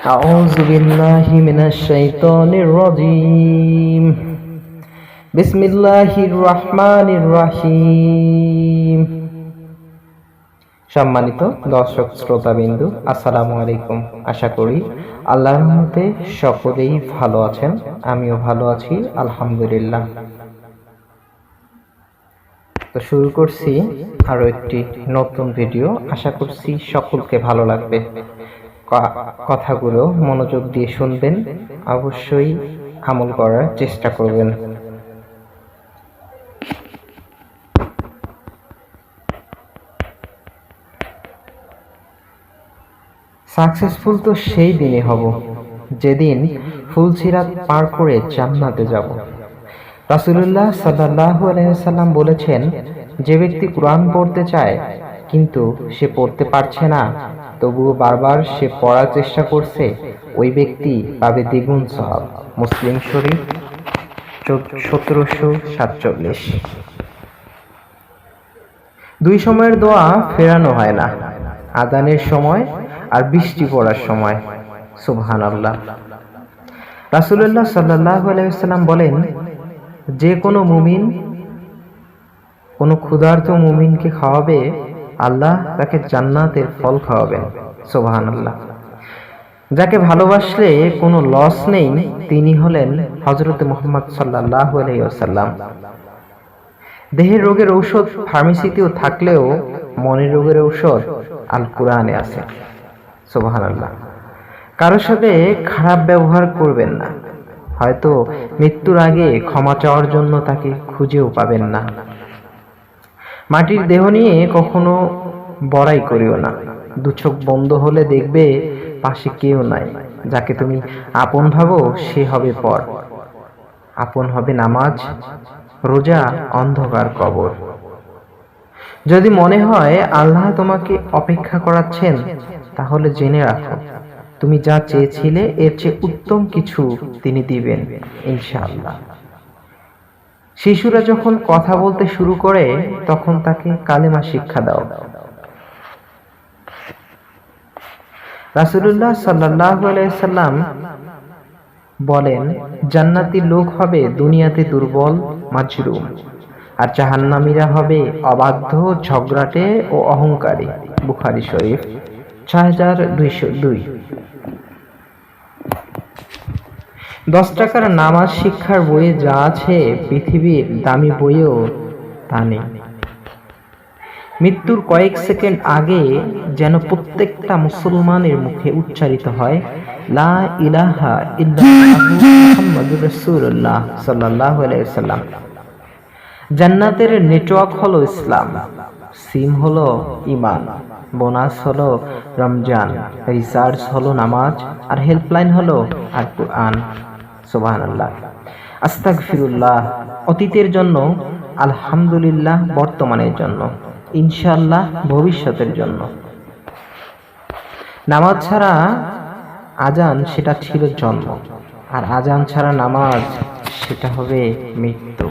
أعوذ بالله من الشيطان الرجيم بسم الله الرحمن الرحيم সম্মানিত দর্শক শ্রোতাবিন্দু আসসালামু আলাইকুম আশা করি আল্লাহর রহমতে সকলেই ভালো আছেন আমিও ভালো আছি আলহামদুলিল্লাহ তো শুরু করছি আরো একটি নতুন ভিডিও আশা করছি সকলকে ভালো লাগবে ক- কথাগুলো মনোযোগ দিয়ে শুনবেন। অবশ্যই আমল করার চেষ্টা করবেন। সাকসেসফুল তো সেই দিনে হব। যেদিন ফুলসিরাত পার করে জান্নাতে যাব। রাসুলুল্লাহ সাল্লাহু আলহাম বলেছেন, যে ব্যক্তি কোরআন পড়তে চায়, কিন্তু সে পড়তে পারছে না তবুও বারবার সে পড়ার চেষ্টা করছে, ওই ব্যক্তি পাবে দ্বিগুণ সহাব মুসলিম শরীফ সতেরোশো সাতচল্লিশ। দুই সময়ের দোয়া ফেরানো হয় না। আদানের সময় আর বৃষ্টি পড়ার সময়। সুবহান আল্লাহ রাসুল্লাহ সাল্লাহ আলাইসাল্লাম বলেন, যে কোনো মুমিন, কোনো ক্ষুধার্ত মুমিনকে খাওয়াবে আল্লাহ তাকে জান্নাতের ফল খাওয়াবেন সোবাহান আল্লাহ যাকে ভালোবাসলে কোনো লস নেই, তিনি হলেন হজরত মোহাম্মদ সাল্লাহ আলাইসাল্লাম দেহের রোগের ঔষধ ফার্মেসিতেও থাকলেও মনের রোগের ঔষধ আল কোরআনে আছে সোবাহান আল্লাহ কারোর সাথে খারাপ ব্যবহার করবেন না, হয়তো মৃত্যুর আগে ক্ষমা চাওয়ার জন্য তাকে খুঁজেও পাবেন না। মাটির দেহ নিয়ে কখনো বড়াই করিও না। দু চোখ বন্ধ হলে দেখবে পাশে কেউ নাই। যাকে তুমি আপন ভাবো, সে হবে পর। আপন হবে নামাজ, রোজা, অন্ধকার কবর। যদি মনে হয় আল্লাহ তোমাকে অপেক্ষা করাচ্ছেন, তাহলে জেনে রাখো, তুমি যা চেয়েছিলে, এর চেয়ে উত্তম কিছু তিনি দিবেন, ইনশাআল্লাহ। শিশুরা যখন কথা বলতে শুরু করে, তখন তাকে কালেমা শিক্ষা দাও। রাসুলুল্লাহ সাল্লাহ সাল্লাম বলেন, জান্নাতি লোক হবে দুনিয়াতে দুর্বল মাজরুম আর জাহান্নামীরা হবে অবাধ্য, ঝগড়াটে ও অহংকারী। বুখারি শরীফ, ছয় হাজার দুইশো দুই। দশ টাকার নামাজ শিক্ষার বইয়ে যা আছে পৃথিবীর দামি বইয়েও তা নেই। মৃত্যুর কয়েক সেকেন্ড আগে যেন প্রত্যেকটা মুসলমানের মুখে উচ্চারিত হয়, লা ইলাহা সাল্লাম জান্নাতের নেটওয়ার্ক হলো ইসলাম, সিম হলো ইমান বোনাস হলো রমজান, রিসার্চ হলো নামাজ, আর হেল্পলাইন হলো আর কোরআন সুবহানাল্লাহ। আস্তাগফিরুল্লাহ, অতীতের জন্য, আলহামদুলিল্লাহ বর্তমানের জন্য ইনশাল্লাহ ভবিষ্যতের জন্য। নামাজ ছাড়া আজান সেটা ছিল জন্ম, আর আজান ছাড়া নামাজ সেটা হবে মৃত্যু।